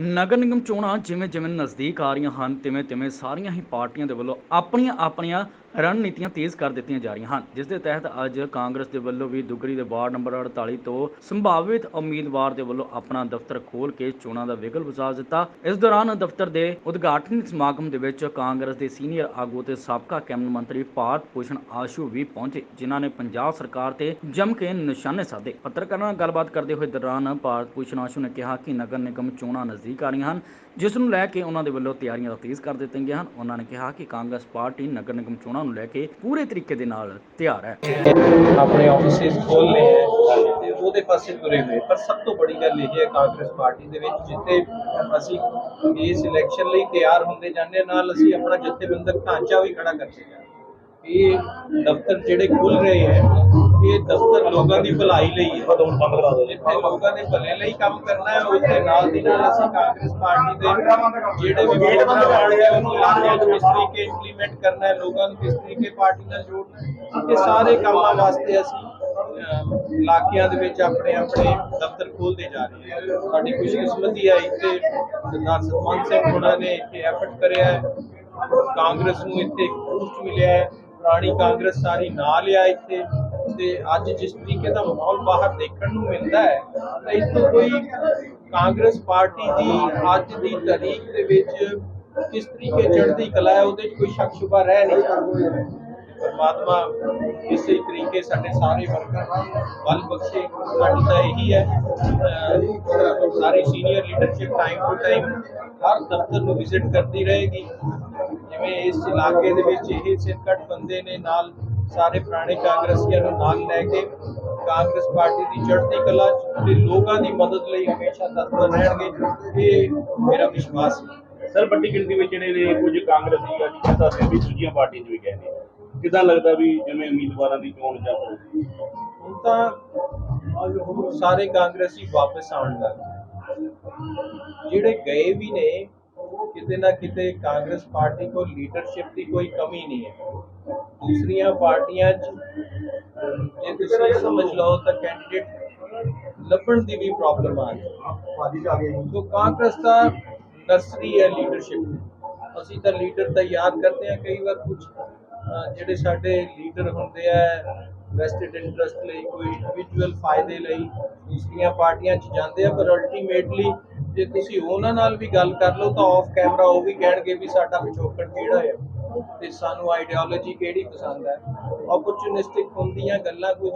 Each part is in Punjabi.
ਨਗਰ ਨਿਗਮ ਚੋਣਾਂ ਜਿਵੇਂ ਜਿਵੇਂ ਨਜ਼ਦੀਕ ਆ ਰਹੀਆਂ ਹਨ ਤਿਵੇਂ ਤਿਵੇਂ ਸਾਰੀਆਂ ਹੀ ਪਾਰਟੀਆਂ ਦੇ ਵੱਲੋਂ ਆਪਣੀਆਂ ਆਪਣੀਆਂ ਰਣਨੀਤੀਆਂ ਤੇਜ਼ ਕਰ ਦਿੱਤੀਆਂ ਜਾ ਰਹੀਆਂ ਹਨ ਜਿਸ ਦੇ ਤਹਿਤ ਅੱਜ ਕਾਂਗਰਸ ਦੇ ਵੱਲੋਂ ਵੀ ਦੁੱਗਰੀ ਦੇ ਵਾਰਡ ਨੰਬਰ 48 ਤੋਂ ਸੰਭਾਵਿਤ ਉਮੀਦਵਾਰ ਦੇ ਵੱਲੋਂ ਆਪਣਾ ਦਫ਼ਤਰ ਖੋਲ ਕੇ ਚੋਣਾਂ ਦਾ ਵਿਗਲ ਵਜਾ ਦਿੱਤਾ। ਇਸ ਦੌਰਾਨ ਦਫ਼ਤਰ ਦੇ ਉਦਘਾਟਨੀ ਸਮਾਗਮ ਦੇ ਵਿੱਚ ਕਾਂਗਰਸ ਦੇ ਸੀਨੀਅਰ ਆਗੂ ਤੇ ਸਾਬਕਾ ਕੈਬਨਿਟ ਮੰਤਰੀ ਭਾਰਤ ਭੂਸ਼ਣ ਆਸ਼ੂ ਵੀ ਪਹੁੰਚੇ, ਜਿਨ੍ਹਾਂ ਨੇ ਪੰਜਾਬ ਸਰਕਾਰ ਤੇ ਜੰਮ ਕੇ ਨਿਸ਼ਾਨੇ ਸਾਧੇ। ਪੱਤਰਕਾਰਾਂ ਨਾਲ ਗੱਲਬਾਤ ਕਰਦੇ ਹੋਏ ਦੌਰਾਨ ਭਾਰਤ ਭੂਸ਼ਣ ਆਸ਼ੂ ਨੇ ਕਿਹਾ ਕਿ ਨਗਰ ਨਿਗਮ ਚੋਣਾਂ ਨਜ਼ਦੀਕ ਆ ਰਹੀਆਂ ਹਨ। ਜਿਸ ਨੂੰ ਲੈ ਕੇ ਉਹਨਾਂ ਦੇ ਵੱਲੋਂ ਤਿਆਰੀਆਂ ਤੇਜ਼ ਕਰ ਦਿੱਤੀਆਂ ਗਈਆਂ ਹਨ। ਉਹਨਾਂ ਨੇ ਕਿਹਾ ਕਿ ਕਾਂਗਰਸ ਪਾਰਟੀ ਨਗਰ ਨਿਗਮ ਚੋਣਾਂ ਨੂੰ ਲੈ ਕੇ ਪੂਰੇ ਤਰੀਕੇ ਦੇ ਨਾਲ ਤਿਆਰ ਹੈ। ਆਪਣੇ ਆਫਿਸਿਸ ਖੋਲ੍ਹਣੇ ਹੈ ਤੇ ਉਹਦੇ ਪਾਸੇ ਤੁਰੇ ਹੋਏ। ਪਰ ਸਭ ਤੋਂ ਬੜੀ ਗੱਲ ਇਹ ਹੈ ਕਾਂਗਰਸ ਪਾਰਟੀ ਦੇ ਵਿੱਚ ਜਿੱਥੇ ਅਸੀਂ ਇਸ ਇਲੈਕਸ਼ਨ ਲਈ ਤਿਆਰ ਹੁੰਦੇ ਜਾਂਦੇ ਹਾਂ, ਨਾਲ ਅਸੀਂ ਆਪਣਾ ਜਥੇਬੰਦਕ ਢਾਂਚਾ ਵੀ ਖੜਾ ਕਰਦੇ ਹਾਂ। ਇਹ ਦਫ਼ਤਰ ਜਿਹੜੇ ਖੁੱਲ ਰਹੇ ਹੈ ਇਹ ਦਫ਼ਤਰ ਲੋਕਾਂ ਦੀ ਭਲਾਈ ਲਈ ਹੈ। ਬੰਦ ਜਿੱਥੇ ਲੋਕਾਂ ਦੇ ਭਲੇ ਲਈ ਕੰਮ ਕਰਨਾ ਹੈ ਉੱਥੇ ਨਾਲ ਦੀ ਨਾਲ ਅਸੀਂ ਕਾਂਗਰਸ ਪਾਰਟੀ ਦੇ ਜਿਹੜੇ ਵੀ ਪ੍ਰੋਗਰਾਮ ਆਣਗੇ ਉਹਨੂੰ ਇਲਾਕਿਆਂ 'ਚ ਕਿਸ ਤਰੀਕੇ ਇੰਪਲੀਮੈਂਟ ਕਰਨਾ ਹੈ ਲੋਕਾਂ ਨੂੰ ਕਿਸ ਤਰੀਕੇ ਪਾਰਟੀ ਨਾਲ ਜੋੜਨਾ ਹੈ ਇਹ ਸਾਰੇ ਕੰਮਾਂ ਵਾਸਤੇ ਅਸੀਂ ਇਲਾਕਿਆਂ ਦੇ ਵਿੱਚ ਆਪਣੇ ਆਪਣੇ ਦਫ਼ਤਰ ਖੋਲਦੇ ਜਾ ਰਹੇ ਹਾਂ। ਸਾਡੀ ਖੁਸ਼ਕਿਸਮਤੀ ਹੈ ਇੱਥੇ ਸਰਦਾਰ ਸਤਵੰਤ ਸਿੰਘ ਹੋਣਾ ਨੇ ਇੱਥੇ ਐਫਰਟ ਕਰਿਆ ਹੈ। ਕਾਂਗਰਸ ਨੂੰ ਇੱਥੇ ਬੂਸਟ ਮਿਲਿਆ ਹੈ। ਪੁਰਾਣੀ ਕਾਂਗਰਸ ਸਾਰੀ ਨਾਲ ਆ ਇੱਥੇ ਤੇ ਅੱਜ ਜਿਸ ਤਰੀਕੇ ਦਾ ਮਾਹੌਲ ਬਾਹਰ ਦੇਖਣ ਨੂੰ ਮਿਲਦਾ ਹੈ, ਤਾਂ ਇਸ ਤੋਂ ਕੋਈ ਕਾਂਗਰਸ ਪਾਰਟੀ ਦੀ ਅੱਜ ਦੀ ਤਾਰੀਖ ਦੇ ਵਿੱਚ ਕਿਸ ਤਰੀਕੇ ਚੜ੍ਹਦੀ ਕਲਾ ਹੈ, ਉਹਦੇ 'ਚ ਕੋਈ ਸ਼ੱਕ ਸ਼ੁਬਾ ਰਹਿ ਨਹੀਂ ਸਕਦਾ। ਪਰਮਾਤਮਾ ਇਸੇ ਤਰੀਕੇ ਸਾਡੇ ਸਾਰੇ ਵਰਕਰ ਬਲ ਬਖਸ਼ੇ। ਸਾਡੀ ਤਾਂ ਇਹੀ ਹੈ ਸਾਰੀ senior leadership time to time ਹਰ ਦਫ਼ਤਰ ਨੂੰ ਵਿਜ਼ਿਟ ਕਰਦੀ ਰਹੇਗੀ। ਜਿਵੇਂ ਇਸ ਇਲਾਕੇ ਦੇ ਵਿੱਚ ਇਹ ਸਿਰਕਟ ਬੰਦੇ ਨੇ ਨਾਲ ਸਾਰੇ ਪੁਰਾਣੇ ਕਾਂਗਰਸੀਆਂ ਨੂੰ ਨਾਲ ਲੈ ਕੇ ਕਾਂਗਰਸ ਪਾਰਟੀ ਦੀ ਚੜ੍ਹਦੀ ਕਲਾ ਤੇ ਲੋਕਾਂ ਦੀ ਮਦਦ ਲਈ ਹਮੇਸ਼ਾ ਤਤਪਰ ਰਹਿਣਗੇ ਇਹ ਮੇਰਾ ਵਿਸ਼ਵਾਸ ਹੈ। ਸਰ ਵੱਡੀ ਗਿਣਤੀ ਵਿੱਚ ਜਿਹੜੇ ਨੇ ਕੁਝ ਕਾਂਗਰਸੀ ਅੱਜ ਕਹਿੰਦਾ ਸੀ ਵੀ ਦੂਜੀਆਂ ਪਾਰਟੀਆਂ 'ਚ ਵੀ ਗਏ ਨੇ। ਕਿਦਾਂ ਲੱਗਦਾ ਵੀ ਜਿਵੇਂ ਉਮੀਦਵਾਰਾਂ ਦੀ ਚੋਣ ਜਾਂ ਹੁਣ ਤਾਂ ਸਾਰੇ ਕਾਂਗਰਸੀ ਵਾਪਸ ਆਉਣ ਲੱਗ ਜਿਹੜੇ ਗਏ ਵੀ ਨੇ ਕਿਤੇ ਨਾ ਕਿਤੇ ਕਾਂਗਰਸ ਪਾਰਟੀ ਕੋਲ ਲੀਡਰਸ਼ਿਪ ਦੀ ਕੋਈ ਕਮੀ ਨਹੀਂ ਹੈ। ਦੂਸਰੀਆਂ ਪਾਰਟੀਆਂ 'ਚ ਜੇ ਤੁਸੀਂ ਸਮਝ ਲਓ ਤਾਂ ਕੈਂਡੀਡੇਟ ਲੱਭਣ ਦੀ ਵੀ ਪ੍ਰੋਬਲਮ ਆ ਰਹੀ ਸੋ ਕਾਂਗਰਸ ਦਾ ਨਰਸਰੀ ਹੈ ਲੀਡਰਸ਼ਿਪ ਅਸੀਂ ਤਾਂ ਲੀਡਰ ਤਿਆਰ ਕਰਦੇ ਹਾਂ ਕਈ ਵਾਰ ਕੁਝ ਜਿਹੜੇ ਸਾਡੇ ਲੀਡਰ ਹੁੰਦੇ ਆ ਵੈਸਟਡ ਇੰਟਰਸਟ ਲਈ ਕੋਈ ਇੰਡੀਵਿਜੂਅਲ ਫਾਇਦੇ ਲਈ ਦੂਸਰੀਆਂ ਪਾਰਟੀਆਂ 'ਚ ਜਾਂਦੇ ਆ ਪਰ ਅਲਟੀਮੇਟਲੀ ਜੇ ਤੁਸੀਂ ਉਹਨਾਂ ਨਾਲ ਵੀ ਗੱਲ ਕਰ ਲਓ ਤਾਂ ਆਫ ਕੈਮਰਾ ਉਹ ਵੀ ਕਹਿਣਗੇ ਵੀ ਸਾਡਾ ਪਿਛੋਕੜ ਕਿਹੜਾ ਹੈ ਤੇ ਸਾਨੂੰ ਆਈਡੀਓਲੋਜੀ ਕਿਹੜੀ ਪਸੰਦ ਹੈ। ਓਪਰਚੁਨਿਸਟਿਕ ਹੁੰਦੀਆਂ ਗੱਲਾਂ ਕੁਝ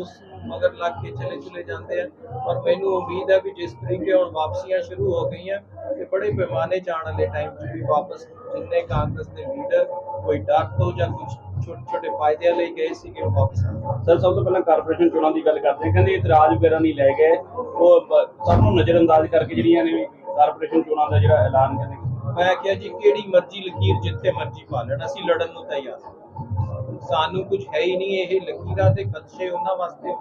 ਉਸ ਮਗਰ ਲੱਗ ਕੇ ਚਲੇ ਚਲੇ ਜਾਂਦੇ ਆ। ਔਰ ਮੈਨੂੰ ਉਮੀਦ ਹੈ ਵੀ ਜਿਸ ਤਰੀਕੇ ਹੁਣ ਵਾਪਸੀਆਂ ਸ਼ੁਰੂ ਹੋ ਗਈਆਂ ਤੇ ਬੜੇ ਪੈਮਾਨੇ 'ਚ ਵਾਲੇ ਟਾਈਮ 'ਚ ਵੀ ਵਾਪਸ ਜਿੰਨੇ ਕਾਂਗਰਸ ਦੇ ਲੀਡਰ ਕੋਈ ਡਰ ਤੋਂ ਜਾਂ ਕੁਝ ਛੋਟੇ ਛੋਟੇ ਫਾਇਦਿਆਂ ਲਈ ਗਏ ਸੀਗੇ ਵਾਪਸ ਸਰ ਸਭ ਤੋਂ ਪਹਿਲਾਂ ਕਾਰਪੋਰੇਸ਼ਨ ਚੋਣਾਂ ਦੀ ਗੱਲ ਕਰਦੇ ਹਾਂ। ਕਹਿੰਦੇ ਇਤਰਾਜ਼ ਵਗੈਰਾ ਨਹੀਂ ਲੈ ਗਏ। ਉਹ ਬ- ਸਭ ਨੂੰ ਨਜ਼ਰਅੰਦਾਜ਼ ਕਰਕੇ ਜਿਹੜੀਆਂ ਨੇ ਕਾਰਪੋਰੇਸ਼ਨ ਚੋਣਾਂ ਦਾ ਜਿਹੜਾ ਐਲਾਨ ਕਹਿੰਦੇ ਮੈਂ ਕਿਹਾ ਜੀ, ਕਿਹੜੀ ਮਰਜ਼ੀ ਲਕੀਰ ਜਿੱਥੇ ਮਰਜ਼ੀ ਪਾ ਲੈਣ, ਅਸੀਂ ਲੜਨ ਨੂੰ ਤਿਆਰ ਹਾਂ। ਸਾਨੂੰ ਕੁਝ ਹੈ ਹੀ ਨਹੀਂ, ਇਹ ਲਕੀਰਾਂ ਤੇ ਖਦਸ਼ੇ ਉਹਨਾਂ ਵਾਸਤੇ।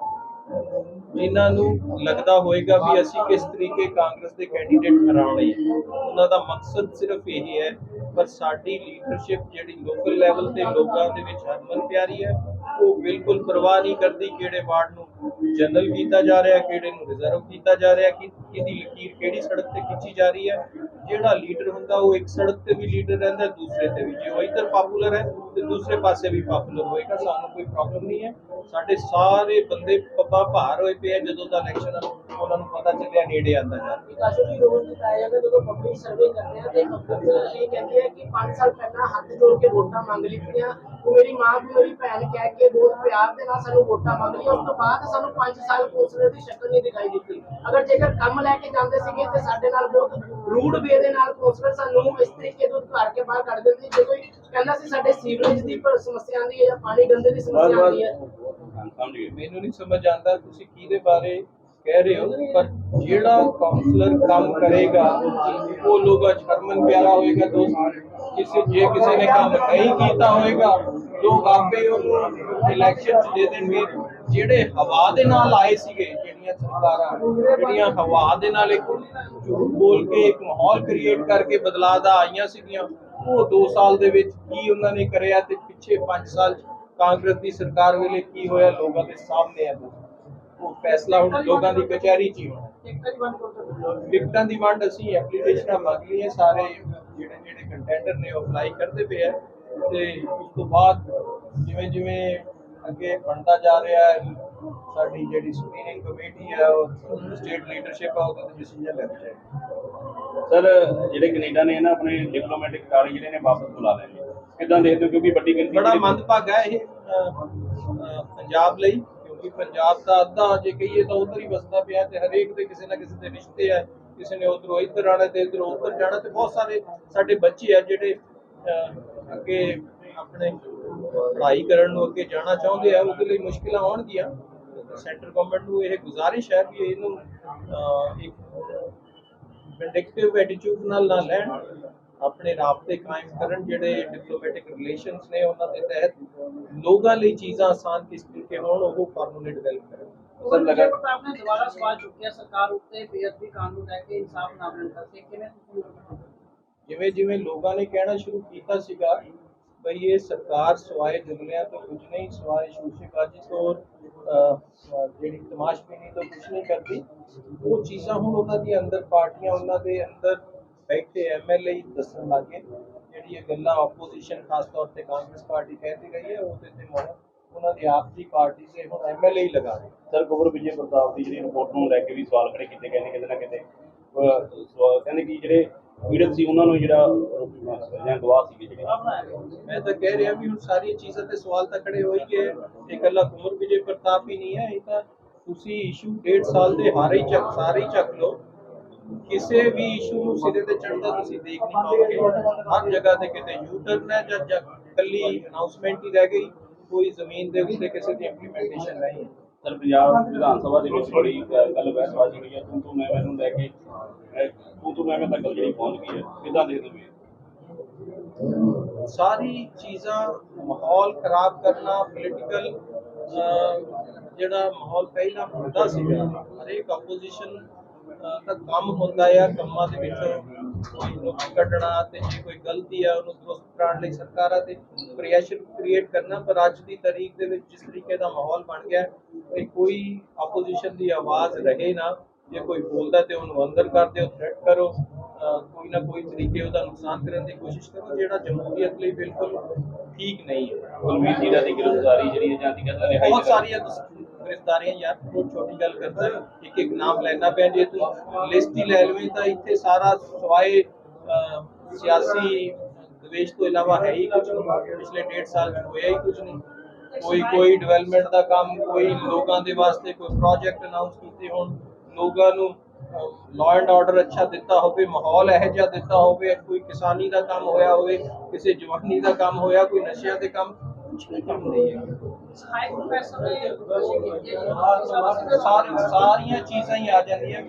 ਜਿਨ੍ਹਾਂ ਨੂੰ ਲੱਗਦਾ ਹੋਏਗਾ ਵੀ ਅਸੀਂ ਕਿਸ ਤਰੀਕੇ ਕਾਂਗਰਸ ਦੇ ਕੈਂਡੀਡੇਟ ਹਰਾਉਣੇ ਆ ਉਹਨਾਂ ਦਾ ਮਕਸਦ ਸਿਰਫ ਇਹ ਹੈ ਪਰ ਸਾਡੀ ਲੀਡਰਸ਼ਿਪ ਜਿਹੜੀ ਲੋਕਲ ਲੈਵਲ ਤੇ ਲੋਕਾਂ ਦੇ ਵਿੱਚ ਹਰਮਨ ਪਿਆਰੀ ਹੈ, ਉਹ ਬਿਲਕੁਲ ਪਰਵਾਹ ਨਹੀਂ ਕਰਦੀ ਕਿਹੜੇ ਵਾਰਡ ਨੂੰ ਜਨਰਲ ਕੀਤਾ ਜਾ ਰਿਹਾ ਕਿਹੜੇ ਨੂੰ ਰਿਜ਼ਰਵ ਕੀਤਾ ਜਾ ਰਿਹਾ ਕਿ ਕਿਹਦੀ ਲਕੀਰ ਕਿਹੜੀ ਸੜਕ ਤੇ ਖਿੱਚੀ ਜਾ ਰਹੀ ਹੈ? ਜਿਹੜਾ ਲੀਡਰ ਹੁੰਦਾ, ਉਹ ਇੱਕ ਸੜਕ ਤੇ ਵੀ ਲੀਡਰ ਰਹਿੰਦਾ, ਦੂਸਰੇ ਤੇ ਵੀ। ਜੇ ਉਹ ਇੱਧਰ ਪਪੂਲਰ ਹੈ, ਤੇ ਦੂਸਰੇ ਪਾਸੇ ਵੀ ਪਪੂਲਰ ਹੋਏਗਾ, ਸਾਨੂੰ ਕੋਈ ਪ੍ਰੋਬਲਮ ਨਹੀਂ ਹੈ। ਸਾਡੇ ਸਾਰੇ ਬੰਦੇ ਪੱਪਾ ਭਾਰ ਹੋਏ ਪਏ ਜਦੋਂ ਦਾ ਇਲੈਕਸ਼ਨ ਉਹਨਾਂ ਨੂੰ ਪਤਾ ਚੱਲਿਆ, ਨੇੜੇ ਆਂਦਾ ਜਾ ਰਿਹਾ। ਜੀ, ਰੋਜ਼ ਦਿਖਾਇਆ ਜਾਂਦਾ ਜਦੋਂ ਪਬਲਿਕ ਸਰਵੇ ਕਰਦੇ ਆ, ਤੇ ਪਬਲਿਕ ਇਹ ਕਹਿੰਦੀ ਹੈ ਕਿ 5 ਸਾਲ ਪਹਿਲਾਂ ਹੱਥ ਜੋੜ ਕੇ ਵੋਟਾਂ ਮੰਗ ਲਿੱਤੀਆਂ ਉਹ ਮੇਰੀ ਮਾਂ ਵੀ ਮੇਰੀ ਭੈਣ ਕਹਿ ਕੇ ਬਹੁਤ ਪਿਆਰ ਦੇ ਨਾਲ ਸਾਨੂੰ ਵੋਟਾਂ ਮੰਗ ਲਈਆਂ। ਉਸ ਤੋਂ ਬਾਅਦ ਸਾਨੂੰ 5 ਸਾਲ ਕੌਂਸਲਰ ਦੀ ਸ਼ਕਲ ਨਹੀਂ ਦਿਖਾਈ ਦਿੱਤੀ। ਅਗਰ ਜੇਕਰ ਕੰਮ ਲੈ ਕੇ ਜਾਂਦੇ ਸੀਗੇ ਤੇ ਸਾਡੇ ਨਾਲ ਬਹੁਤ ਰੂਡ ਵੇ ਦੇ ਨਾਲ ਕੌਂਸਲਰ ਸਾਨੂੰ ਇਸ ਤਰੀਕੇ ਤੋਂ ਘਰ ਕੇ ਬਾਹਰ ਕੱਢ ਦਿੰਦੇ ਜੇ ਕੋਈ ਕਹਿੰਦਾ ਸੀ ਸਾਡੇ ਸੀਵਰੇਜ ਦੀ ਸਮੱਸਿਆ ਆਉਂਦੀ ਹੈ ਜਾਂ ਪਾਣੀ ਗੰਦੇ ਦੀ ਸਮੱਸਿਆ ਆਉਂਦੀ ਹੈ। ਮੈਨੂੰ ਨਹੀਂ ਸਮਝ ਆਉਂਦਾ ਤੁਸੀਂ ਕਿਹਦੇ ਬਾਰੇ ਕਹਿ ਰਹੇ ਹੋ, ਪਰ ਜਿਹੜਾ ਕਾਉਂਸਲਰ ਕੰਮ ਕਰੇਗਾ, ਉਹ ਲੋਕਾਂ 'ਚ ਹਰਮਨ ਪਿਆਰਾ ਹੋਏਗਾ, ਦੋਸਤ। ਕਿਸੇ, ਜੇ ਕਿਸੇ ਨੇ ਕੰਮ ਨਹੀਂ ਕੀਤਾ ਹੋਏਗਾ, ਲੋਕ ਆਪੇ ਉਹਨੂੰ ਇਲੈਕਸ਼ਨ 'ਚ ਦੇ ਦੇਣਗੇ। ਜਿਹੜੇ ਹਵਾ ਦੇ ਨਾਲ ਆਏ ਸੀਗੇ, ਜਿਹੜੀਆਂ ਸਰਕਾਰਾਂ, ਜਿਹੜੀਆਂ ਹਵਾ ਦੇ ਨਾਲ ਇੱਕ ਝੂਠ ਬੋਲ ਕੇ, ਇੱਕ ਮਾਹੌਲ ਕ੍ਰੀਏਟ ਕਰਕੇ ਬਦਲਾਅ ਦਾ ਆਈਆਂ ਸੀਗੀਆਂ, ਉਹ 2 ਸਾਲ ਦੇ ਵਿੱਚ ਕੀ ਉਹਨਾਂ ਨੇ ਕਰਿਆ ਤੇ ਪਿੱਛੇ 5 ਸਾਲ ਕਾਂਗਰਸ ਦੀ ਸਰਕਾਰ ਵੇਲੇ ਕੀ ਹੋਇਆ, ਲੋਕਾਂ ਦੇ ਸਾਹਮਣੇ ਹੈ ਉਹ ਫੈਸਲਾ ਹੁਣ ਲੋਕਾਂ ਦੀ ਕਚਹਿਰੀ 'ਚ ਹੀ ਹੋਣਾ। ਟਿਕਟਾਂ ਦੀ ਵੰਡ ਅਸੀਂ ਐਪਲੀਕੇਸ਼ਨਾਂ ਮੰਗ ਲਈਆਂ ਸਾਰੇ ਜਿਹੜੇ ਜਿਹੜੇ ਕੰਟੈਂਡਰ ਨੇ ਉਹ ਅਪਲਾਈ ਕਰਦੇ ਪਏ ਆ। ਤੇ ਉਸ ਤੋਂ ਬਾਅਦ ਜਿਵੇਂ ਜਿਵੇਂ ਅੱਗੇ ਬਣਦਾ ਜਾ ਰਿਹਾ ਹੈ ਸਾਡੀ ਜਿਹੜੀ ਸਕਰੀਨਿੰਗ ਕਮੇਟੀ ਹੈ ਉਹ ਸਟੇਟ ਲੀਡਰਸ਼ਿਪ ਆ ਉਹਦੇ ਤੇ ਡਿਸੀਜਨ ਲੈ ਜਾਏਗਾ ਸਰ ਜਿਹੜੇ ਕੈਨੇਡਾ ਨੇ ਨਾ ਆਪਣੇ ਡਿਪਲੋਮੈਟਿਕ ਕਾਰਜ ਜਿਹੜੇ ਨੇ ਵਾਪਸ ਬੁਲਾ ਲਏ ਕਿੱਦਾਂ ਦੇਖਦੇ ਹੋ? ਕਿਉਂਕਿ ਵੱਡੀ ਗਿਣਤੀ ਬੜਾ ਮੰਦਭਾਗਾ ਇਹ ਪੰਜਾਬ ਲਈ। ਕਿਉਂਕਿ ਪੰਜਾਬ ਦਾ ਅੱਧਾ ਜੇ ਕਹੀਏ ਤਾਂ ਉਧਰ ਹੀ ਵਸਦਾ ਪਿਆ ਤੇ ਹਰੇਕ ਦੇ ਕਿਸੇ ਨਾ ਕਿਸੇ ਦੇ ਰਿਸ਼ਤੇ ਆ ਕਿਸੇ ਨੇ ਉਧਰੋਂ ਇੱਧਰ ਆਣਾ ਤੇ ਇੱਧਰੋਂ ਉੱਧਰ ਜਾਣਾ ਤੇ ਬਹੁਤ ਸਾਰੇ ਸਾਡੇ ਬੱਚੇ ਆ ਜਿਹੜੇ ਅਹ, ਅੱਗੇ ਆਪਣੇ ਪੜ੍ਹਾਈ ਕਰਨ ਨੂੰ ਅੱਗੇ ਜਾਣਾ ਚਾਹੁੰਦੇ ਆ ਉਹਦੇ ਲਈ ਮੁਸ਼ਕਿਲਾਂ ਆਉਣਗੀਆਂ। ਸੈਂਟਰ ਗਵਰਨਮੈਂਟ ਨੂੰ ਇਹ ਗੁਜ਼ਾਰਿਸ਼ ਹੈ ਕਿ ਇਹਨੂੰ ਇੱਕ ਵਿੰਡਿਕਟਿਵ ਐਟੀਟਿਊਡ ਨਾਲ ਨਾ ਲੈਣ। ਆਪਣੇ ਰਾਬਤੇ ਕਾਇਮ ਕਰਨ ਜਿਹੜੇ ਡਿਪਲੋਮੈਟਿਕ ਰਿਲੇਸ਼ਨਸ ਨੇ ਉਹਨਾਂ ਦੇ ਤਹਿਤ ਲੋਕਾਂ ਲਈ ਚੀਜ਼ਾਂ ਆਸਾਨ ਕਿਸ ਤਰੀਕੇ ਹੋਣ ਉਹ ਫਾਰਮੂਲੇ ਡਿਵੈਲਪ ਕਰਨ। ਸਰ ਲਗਾ ਪ੍ਰਤਾਪ ਨੇ ਦੁਬਾਰਾ ਸਵਾਲ ਚੁੱਕਿਆ ਸਰਕਾਰ ਉੱਤੇ ਬੇਅਦਬੀ ਕਾਨੂੰਨ ਲੈ ਕੇ ਇਨਸਾਫ ਨਾ ਮਿਲਣ ਕਰਕੇ ਕਿਵੇਂ ਤੁਸੀਂ ਜਿਵੇਂ ਜਿਵੇਂ ਲੋਕਾਂ ਨੇ ਕਹਿਣਾ ਸ਼ੁਰੂ ਕੀਤਾ ਸੀਗਾ ਬਈ ਇਹ ਸਰਕਾਰ ਸਵਾਏ ਜੁਮਲਿਆਂ ਤੋਂ ਕੁਝ ਨਹੀਂ ਸਵਾਏ ਸ਼ੂਸ਼ੇਬਾਜ਼ੀ ਤੋਂ ਜਿਹੜੀ ਤਮਾਸ਼ਬੀਨੀ ਤੋਂ ਕੁਝ ਨਹੀਂ ਕਰਦੀ। ਉਹ ਚੀਜ਼ਾਂ ਹੁਣ ਉਹਨਾਂ ਦੀ ਅੰਦਰ ਪਾਰਟੀਆਂ ਉਹਨਾਂ ਦੇ ਅੰਦਰ ਬੈਠੇ ਐਮਐਲਏ ਦੱਸਣ ਲੱਗੇ ਜਿਹੜੀ ਇਹ ਗੱਲਾਂ ਆਪੋਜੀਸ਼ਨ ਖਾਸ ਤੌਰ ਤੇ ਕਾਂਗਰਸ ਪਾਰਟੀ ਕਹਿੰਦੀ ਰਹੀ ਹੈ ਉਹਦੇ ਤੇ ਮੋਹਰ ਉਹਨਾਂ ਦੀ ਆਪ ਦੀ ਪਾਰਟੀ ਤੇ ਹੁਣ ਐਮਐਲਏ ਹੀ ਲਗਾ ਰਹੇ ਸਰ ਕੁਬਰ ਵਿਜੇ ਪ੍ਰਤਾਪ ਦੀ ਜਿਹੜੀ ਰਿਪੋਰਟ ਨੂੰ ਲੈ ਕੇ ਵੀ ਸਵਾਲ ਖੜੇ ਕੀਤੇ ਗਏ ਨੇ ਕਿਤੇ ਨਾ ਕਿਤੇ ਕਹਿੰਦੇ ਕਿ ਜਿਹੜੇ ਪੀੜਤ ਸੀ ਉਹਨਾਂ ਨੂੰ ਜਿਹੜਾ ਜਾਂ ਗਵਾਹ ਸੀ ਜਿਹੜੇ। ਮੈਂ ਤਾਂ ਕਹਿ ਰਿਹਾ ਵੀ ਹੁਣ ਸਾਰੀਆਂ ਚੀਜ਼ਾਂ ਤੇ ਸਵਾਲ ਤਾਂ ਖੜੇ ਹੋ ਹੀ ਗਏ ਇਕੱਲਾ ਕੁਮਰ ਵਿਜੇ ਪ੍ਰਤਾਪ ਹੀ ਨਹੀਂ ਹੈ ਇਹ ਤਾਂ ਤੁਸੀਂ ਇਸ਼ੂ ਡੇਢ ਸਾਲ ਦੇ ਹਾਰੇ ਚੱਕ ਸਾਰੇ ਚੱਕ ਲਓ। ਕਿਸੇ ਵੀ ਇਸ਼ੂ ਨੂੰ ਸਿਰੇ ਤੇ ਚੜਦਾ ਤੁਸੀਂ ਦੇਖ ਨਹੀਂ ਪਾਓਗੇ ਹਰ ਜਗ੍ਹਾ ਤੇ ਕਿਤੇ ਯੂ ਟਰਨ ਹੈ ਜਾਂ ਕੱਲੀ ਅਨਾਉਂਸਮੈਂਟ ਹੀ ਰਹਿ ਗਈ ਕੋਈ ਜ਼ਮੀਨ ਦੇ ਉੱਤੇ ਕਿਸੇ ਦੀ ਇੰਪਲੀਮੈਂਟੇਸ਼ਨ ਨਹੀਂ ਹੈ ਸਰ ਪੰਜਾਬ ਵਿਧਾਨ ਸਭਾ ਦੇ ਵਿੱਚ ਬੜੀ ਗੱਲ ਬਹਿਸਬਾਜ਼ੀ ਹੋਈ ਹੈ ਤੂੰ ਤੂੰ ਮੈਂ ਮੈਨੂੰ ਲੈ ਕੇ ਤੂੰ ਤੂੰ ਮੈਂ ਮੈਂ ਤੱਕ ਜਿਹੜੀ ਪਹੁੰਚ ਗਈ ਹੈ ਕਿੱਦਾਂ ਹੋ ਇਹ? ਸਾਰੀ ਚੀਜ਼ਾਂ ਮਾਹੌਲ ਖਰਾਬ ਕਰਨਾ ਪੋਲੀਟੀਕਲ ਜਿਹੜਾ ਮਾਹੌਲ ਪਹਿਲਾਂ ਹੁੰਦਾ ਸੀਗਾ ਹਰੇਕ ਆਪੋਜੀਸ਼ਨ ਦਾ ਕੰਮ ਹੁੰਦਾ ਆ ਕੰਮਾਂ ਦੇ ਵਿੱਚ। ਕੋਈ ਨੁਕਸ ਕੱਢਣਾ ਤੇ ਜੇ ਕੋਈ ਗਲਤੀ ਆ ਉਹਨੂੰ ਦੁਰਸਤ ਕਰਾਉਣ ਲਈ ਸਰਕਾਰਾਂ ਤੇ ਪ੍ਰੈਸ਼ਰ ਕ੍ਰੀਏਟ ਕਰਨਾ ਪਰ ਅੱਜ ਦੀ ਤਾਰੀਖ ਦੇ ਵਿੱਚ ਜਿਸ ਤਰੀਕੇ ਦਾ ਮਾਹੌਲ ਬਣ ਗਿਆ ਕਿ ਕੋਈ ਆਪੋਜੀਸ਼ਨ ਦੀ ਆਵਾਜ਼ ਰਹੇ ਨਾ। ਜੇ ਕੋਈ ਬੋਲਦਾ ਤੇ ਉਹਨੂੰ ਅੰਦਰ ਕਰ ਦਿਓ ਥ੍ਰੈਟ ਕਰੋ ਕੋਈ ਨਾ ਕੋਈ ਤਰੀਕੇ ਉਹਦਾ ਨੁਕਸਾਨ ਕਰਨ ਦੀ ਕੋਸ਼ਿਸ਼ ਕਰੋ ਜਿਹੜਾ ਜਮਹੂਰੀਅਤ ਲਈ ਬਿਲਕੁਲ ਠੀਕ ਨਹੀਂ ਹੈ। ਕੁਲਵੀਰ ਜੀਰਾ ਦੀ ਗ੍ਰਿਫਤਾਰੀ ਜਿਹੜੀ ਹੈ ਜਾਂ ਦੀ ਕਹਿੰਦਾ ਰਿਹਾਈ ਬਹੁਤ ਸਾਰੀਆਂ ਤੁਸੀਂ ਗ੍ਰਿਫਤਾਰੀਆਂ ਯਾਰ, ਬਹੁਤ ਛੋਟੀ ਗੱਲ ਕਰਦਾ ਇੱਕ ਇੱਕ ਨਾਮ ਲੈਣਾ ਪਿਆ। ਜੇ ਤੂੰ ਲਿਸਟ ਹੀ ਲੈ ਲਵੇਂ ਤਾਂ ਇੱਥੇ ਸਾਰਾ ਸਵਾਏ ਸਿਆਸੀ ਦਵੇਸ਼ ਤੋਂ ਇਲਾਵਾ ਹੈ ਹੀ ਕੁਝ ਪਿਛਲੇ ਡੇਢ ਸਾਲ ਚ ਹੋਇਆ ਹੀ ਕੁਝ ਨਹੀਂ। ਕੋਈ ਕੋਈ ਡਿਵੈਲਪਮੈਂਟ ਦਾ ਕੰਮ, ਕੋਈ ਲੋਕਾਂ ਦੇ ਵਾਸਤੇ ਕੋਈ ਪ੍ਰੋਜੈਕਟ ਅਨਾਉਂਸ ਕੀਤੇ ਹੋਣ, ਲੋਕਾਂ ਨੂੰ ਲਾਅ ਐਂਡ ਆਰਡਰ ਅੱਛਾ ਦਿੱਤਾ ਹੋਵੇ, ਮਾਹੌਲ ਇਹੋ ਜਿਹਾ ਦਿੱਤਾ ਹੋਵੇ, ਕੋਈ ਕਿਸਾਨੀ ਦਾ ਕੰਮ ਹੋਇਆ ਹੋਵੇ, ਕਿਸੇ ਜਵਾਨੀ ਦਾ ਕੰਮ ਹੋਇਆ, ਕੋਈ ਨਸ਼ਿਆਂ ਦੇ ਕੰਮ ਕੁਝ ਨਹੀਂ ਕੰਮ ਨਹੀਂ ਹੈ। ਸਹਾਇਕ ਪ੍ਰੋਫੈਸਰ ਨੇ ਸਾਰੀ ਸਾਰੀਆਂ ਚੀਜ਼ਾਂ ਹੀ ਆ ਜਾਂਦੀਆਂ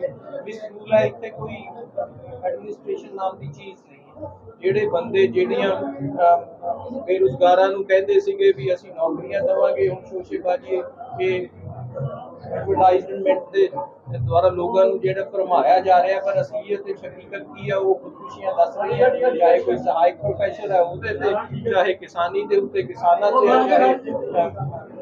ਵੀ ਸਕੂਲ ਹੈ ਇੱਥੇ ਕੋਈ ਐਡਮਿਨਿਸਟ੍ਰੇਸ਼ਨ ਨਾਮ ਦੀ ਚੀਜ਼ ਨਹੀਂ ਜਿਹੜੇ ਬੰਦੇ ਜਿਹੜੀਆਂ ਬੇਰੁਜ਼ਗਾਰਾਂ ਨੂੰ ਕਹਿੰਦੇ ਸੀਗੇ ਵੀ ਅਸੀਂ ਨੌਕਰੀਆਂ ਦੇਵਾਂਗੇ ਹੁਣ ਸ਼ੋਸ਼ੇਬਾਜ਼ੀ ਇਹ ਐਡਵਰਟਾਈਜ਼ਮੈਂਟ ਦੇ ਦੁਆਰਾ ਲੋਕਾਂ ਨੂੰ ਜਿਹੜਾ ਭਰਮਾਇਆ ਜਾ ਰਿਹਾ ਪਰ ਅਸਲੀਅਤ ਤੇ ਹਕੀਕਤ ਕੀ ਆ ਉਹ ਖੁਦਕੁਸ਼ੀਆਂ ਦੱਸ ਰਹੀਆਂ ਚਾਹੇ ਕੋਈ ਸਹਾਇਕ ਪ੍ਰੋਫੈਸਰ ਹੈ ਉਹਦੇ ਤੇ ਚਾਹੇ ਕਿਸਾਨੀ ਦੇ ਉੱਤੇ ਕਿਸਾਨਾਂ ਤੇ ਚਾਹੇ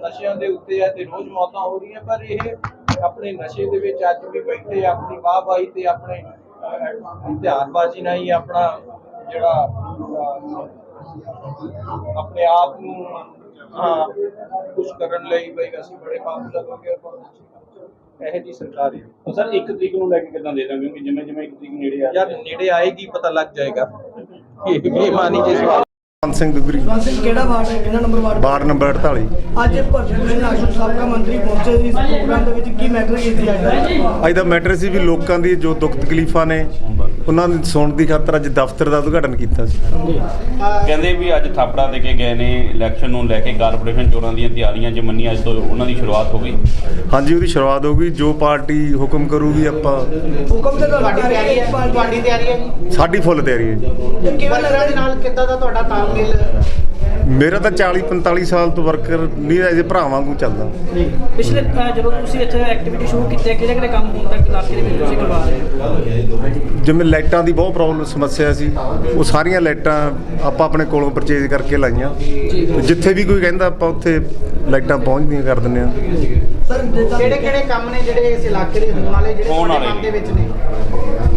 ਨਸ਼ਿਆਂ ਦੇ ਉੱਤੇ ਹੈ ਤੇ ਰੋਜ਼ ਮੌਤਾਂ ਹੋ ਰਹੀਆਂ ਪਰ ਇਹ ਆਪਣੇ ਨਸ਼ੇ ਦੇ ਵਿੱਚ ਅੱਜ ਵੀ ਬੈਠੇ ਆਪਣੀ ਵਾਹਵਾਹੀ ਤੇ ਆਪਣੇ ਅਹ, ਨਾਲ ਹੀ ਆਪਣਾ ਜਿਹੜਾ ਆਪਣੇ ਆਪ ਨੂੰ ਹਾਂ। ਕੁਝ ਕਰਨ ਲਈ ਬਈ ਅਸੀਂ ਬੜੇ ਪਾਪੂਲਰ ਹੋ ਗਏ ਇਹ ਜੀ ਸਰਕਾਰ ਹੈ ਤਾਂ ਸਰ ਇੱਕ ਤਰੀਕ ਨੂੰ ਲੈ ਕੇ ਕਿੱਦਾਂ ਦੇ ਦਾਂਗੇ? ਕਿਉਂਕਿ ਜਿਵੇਂ ਜਿਵੇਂ ਇੱਕ ਤਰੀਕ ਨੇੜੇ ਆ ਯਾਰ ਨੇੜੇ ਆਏਗੀ ਪਤਾ ਲੱਗ ਜਾਏਗਾ। ਇਹ ਬੇਈਮਾਨੀ ਜੇ ਸਵਾਲ। ਮਾਨ ਸਿੰਘ ਦੁਗਰੀ। ਸਿੰਘ ਕਿਹੜਾ ਵਾਰਡ ਹੈ? ਕਿਹੜਾ ਨੰਬਰ ਵਾਰਡ? ਵਾਰਡ ਨੰਬਰ 48 ਅੱਜ ਭਰਜਨ ਸਿੰਘ ਆਸ਼ੂ ਸਾਬਕਾ ਮੰਤਰੀ ਪਹੁੰਚੇ ਸੀ ਇਸ ਪ੍ਰੋਗਰਾਮ ਦੇ ਵਿੱਚ। ਕੀ ਮੈਟਰ ਕੀਤੀ ਅੱਜ ਦਾ ਅੱਜ? ਦਾ ਮੈਟਰ ਸੀ ਵੀ ਲੋਕਾਂ ਦੀ ਜੋ ਦੁੱਖ ਤਕਲੀਫਾਂ ਨੇ ਉਹਨਾਂ ਨੂੰ ਸੁਣਨ ਦੀ ਖਾਤਰ ਅੱਜ ਦਫ਼ਤਰ ਦਾ ਉਦਘਾਟਨ ਕੀਤਾ ਸੀ। ਕਹਿੰਦੇ ਵੀ ਅੱਜ ਥਾਪੜਾ ਦੇ ਕੇ ਗਏ ਨੇ ਇਲੈਕਸ਼ਨ ਨੂੰ ਲੈ ਕੇ ਕਾਰਪੋਰੇਸ਼ਨ ਚੋਣਾਂ ਦੀਆਂ ਤਿਆਰੀਆਂ ਜੇ ਮੰਨੀ ਅੱਜ ਤੋਂ ਉਹਨਾਂ ਦੀ ਸ਼ੁਰੂਆਤ ਹੋ ਗਈ। ਹਾਂਜੀ ਉਹਦੀ ਸ਼ੁਰੂਆਤ ਹੋ ਗਈ। ਜੋ ਪਾਰਟੀ ਹੁਕਮ ਕਰੂਗੀ ਆਪਾਂ ਹੁਕਮ ਤੇ ਤੁਹਾਡੀ ਤਿਆਰੀ ਹੈ। ਤੁਹਾਡੀ ਤਿਆਰੀ ਹੈ ਜੀ। ਸਾਡੀ ਫੁੱਲ ਤਿਆਰੀ ਹੈ ਜੀ। ਕਿਵੇਂ ਲੱਗਾ ਦੇ ਨਾਲ ਕਿੱਦਾਂ ਦਾ ਤੁਹਾਡਾ ਤਾਲਮੇਲ? ਮੇਰਾ ਤਾਂ 40 45 ਸਾਲ ਤੋਂ ਵਰਕਰ ਨਹੀਂ ਅਜੇ ਭਰਾ ਵਾਂਗੂ ਚੱਲਦਾ। ਪਿਛਲੇ ਅ, ਜਦੋਂ ਤੁਸੀਂ ਇੱਥੇ ਐਕਟੀਵਿਟੀ ਸ਼ੁਰੂ ਕੀਤੀ ਹੈ ਕਿਹੜੇ ਕਿਹੜੇ ਕੰਮ ਹੁਣ ਤੱਕ ਇਲਾਕੇ ਦੇ ਵਿੱਚ ਤੁਸੀਂ ਕਰਵਾ ਰਹੇ ਹੋ? ਜਿਵੇਂ ਲਾਈਟਾਂ ਦੀ ਬਹੁਤ ਪ੍ਰੋਬਲਮ ਸਮੱਸਿਆ ਸੀ। ਉਹ ਸਾਰੀਆਂ ਲਾਈਟਾਂ ਆਪਾਂ ਆਪਣੇ ਕੋਲੋਂ ਪਰਚੇਜ਼ ਕਰਕੇ ਲਾਈਆਂ। ਤੇ ਜਿੱਥੇ ਵੀ ਕੋਈ ਕਹਿੰਦਾ ਆਪਾਂ ਉੱਥੇ ਲਾਈਟਾਂ ਪਹੁੰਚਦੀਆਂ ਕਰ ਦਿੰਦੇ ਆ ਸਰ ਕਿਹੜੇ ਕਿਹੜੇ ਕੰਮ ਨੇ ਜਿਹੜੇ ਇਸ ਇਲਾਕੇ ਦੇ ਹੋਣ ਵਾਲੇ ਜਿਹੜੇ ਹੋਣ ਤੁਹਾਡੇ ਵਾਲੇ ਮਨ ਦੇ ਵਿੱਚ ਨੇ?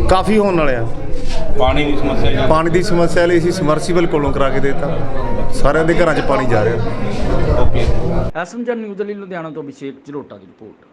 ਕਾਫੀ ਹੋਣ ਵਾਲੇ ਆ। ਪਾਣੀ ਦੀ ਸਮੱਸਿਆ ਪਾਣੀ ਦੀ ਸਮੱਸਿਆ ਲਈ ਅਸੀਂ ਸਮਰਸੀਬਲ ਕੋਲੋਂ ਕਰਾ ਕੇ ਦੇਤਾ। ਸਾਰਿਆਂ ਦੇ ਘਰਾਂ 'ਚ ਪਾਣੀ ਜਾ ਰਿਹਾ। ਓਕੇ ਐਸਐਮਜੀ ਨਿਊਜ਼ ਦੇ ਲਈ ਲੁਧਿਆਣਾ ਤੋਂ ਅਭਿਸ਼ੇਕ ਝਲੋਟਾ ਦੀ ਰਿਪੋਰਟ।